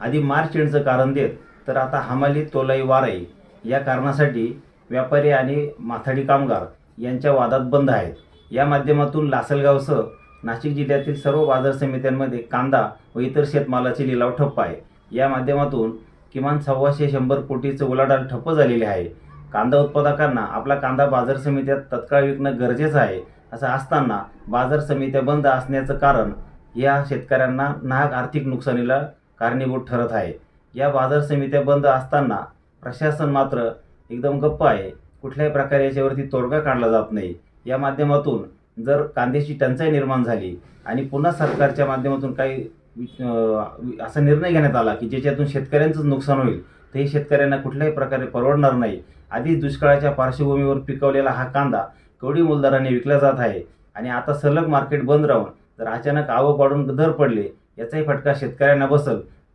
आधी मार्च एंडचं कारण देत तर आता हमाली तोलाई वाराई या कारणासाठी व्यापारी आणि माथाडी कामगार यांच्या वादात बंद आहेत. या माध्यमातून लासलगावसह नाशिक जिल्ह्यातील सर्व बाजार समित्यांमध्ये कांदा व इतर शेतमालाचे लिलाव ठप्प आहे. या माध्यमातून किमान सव्वाशे शंभर कोटीचं उलाढाल ठप्प झालेले आहे. कांदा उत्पादकांना आपला कांदा बाजार समित्यात तत्काळ विकणं गरजेचं आहे असं असताना बाजार समित्या बंद असण्याचं कारण या शेतकऱ्यांना नाहक आर्थिक नुकसानीला कारणीभूत ठरत आहे. या बाजार समित्या बंद असताना प्रशासन मात्र एकदम गप्प आहे. कुठल्याही प्रकारे याच्यावरती तोडगा काढला जात नाही. या माध्यमातून जर कांद्याची टंचाई निर्माण झाली आणि पुन्हा सरकारच्या माध्यमातून काही असा निर्णय घेण्यात आला की ज्याच्यातून शेतकऱ्यांचंच नुकसान होईल तर हे शेतकऱ्यांना कुठल्याही प्रकारे परवडणार नाही. आधीच दुष्काळाच्या पार्श्वभूमीवर पिकवलेला हा कांदा कवडी मोलदाराने विकला जात आहे. आणि आता सलग मार्केट बंद राहून जर अचानक आवक वाढून दर पडले याचाही फटका शेतकऱ्यांना बसल.